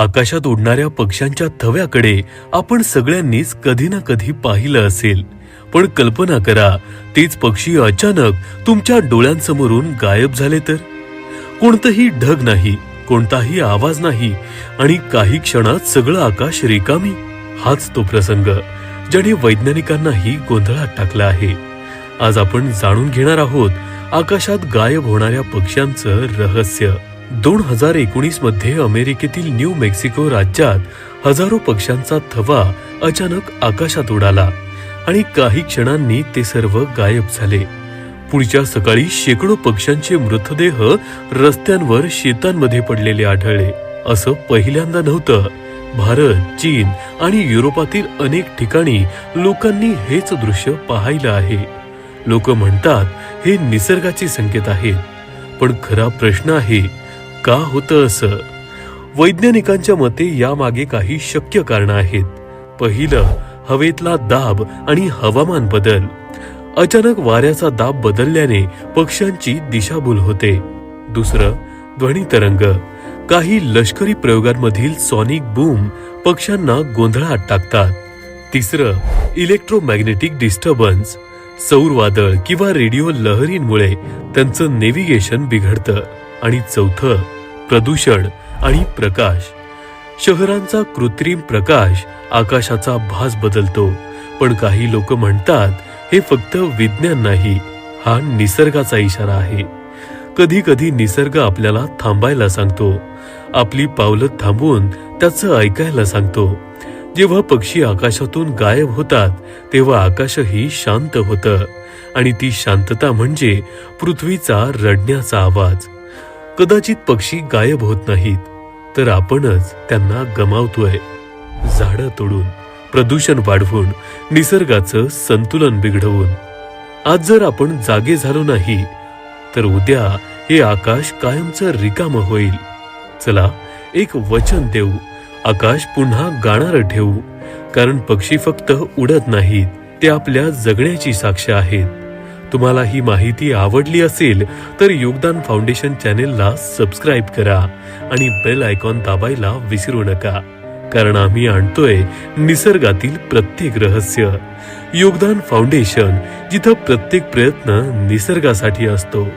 आकाशात उडणाऱ्या पक्ष्यांच्या थव्याकडे आपण सगळ्यांनीच कधी ना कधी पाहिलं असेल. पण कल्पना करा तेच पक्षी अचानक तुमच्या डोळ्यांसमोरून गायब झाले तर? कोणतंही ढग नाही कोणताही आवाज नाही आणि काही क्षणात सगळं आकाश रिकामी. हाच तो प्रसंग ज्याने वैज्ञानिकांनाही गोंधळात टाकला आहे. आज आपण जाणून घेणार आहोत आकाशात गायब होणाऱ्या पक्ष्यांचं रहस्य. दोन हजार एकोणीसमध्ये अमेरिकेतील न्यू मेक्सिको राज्यात हजारो पक्ष्यांचा थवा अचानक आकाशात उडाला आणि काही क्षणांनी ते सर्व गायब झाले. पुढच्या सकाळी शेकडो पक्ष्यांचे मृतदेह रस्त्यांवर शेतांमध्ये पडलेले आढळले. असं पहिल्यांदा नव्हतं. भारत चीन आणि युरोपातील अनेक ठिकाणी लोकांनी हेच दृश्य पाहायला आहे. लोक म्हणतात हे निसर्गाचे संकेत आहेत. पण खरा प्रश्न आहे का होतं असं? वैज्ञानिकांच्या मते यामागे काही शक्य कारण आहेत. पहिलं हवेतला दाब आणि हवामान बदल. अचानक वाऱ्याचा दाब बदलल्याने पक्ष्यांची दिशाभूल होते. दुसरं ध्वनी तरंग. काही लष्करी प्रयोगांमधील सॉनिक बूम पक्ष्यांना गोंधळात टाकतात. तिसरं इलेक्ट्रोमॅग्नेटिक डिस्टर्बन्स सौर वादळ किंवा रेडिओ लहरींमुळे त्यांचं नेव्हिगेशन बिघडतं. आणि चौथं प्रदूषण आणि प्रकाश. शहरांचा कृत्रिम प्रकाश आकाशाचा भास बदलतो. पण काही लोक म्हणतात हे फक्त विज्ञान नाही हा निसर्गाचा इशारा आहे. कधी कधी निसर्ग आपल्याला थांबायला सांगतो. आपली पावलं थांबवून त्याचं ऐकायला सांगतो. जेव्हा पक्षी आकाशातून गायब होतात तेव्हा आकाशही शांत होतं. आणि ती शांतता म्हणजे पृथ्वीचा रडण्याचा आवाज. कदाचित पक्षी गायब होत नाहीत तर आपणच त्यांना गमावतोय. झाडं तोडून प्रदूषण वाढवून निसर्गाचं संतुलन बिघडवून. आज जर आपण जागे झालो नाही तर उद्या हे आकाश कायमचं रिकाम होईल. चला एक वचन देऊ. आकाश पुन्हा गाणारं ठेवू. कारण पक्षी फक्त उडत नाहीत ते आपल्या जगण्याची साक्ष आहेत. तुम्हाला ही माहिती आवडली असेल तर योगदान फाउंडेशन चॅनेलला सबस्क्राईब करा आणि बेल आयकॉन दाबायला विसरू नका कारण आम्ही आणतोय निसर्गातील प्रत्येक रहस्य. योगदान फाउंडेशन जिथं प्रत्येक प्रयत्न निसर्गासाठी असतो.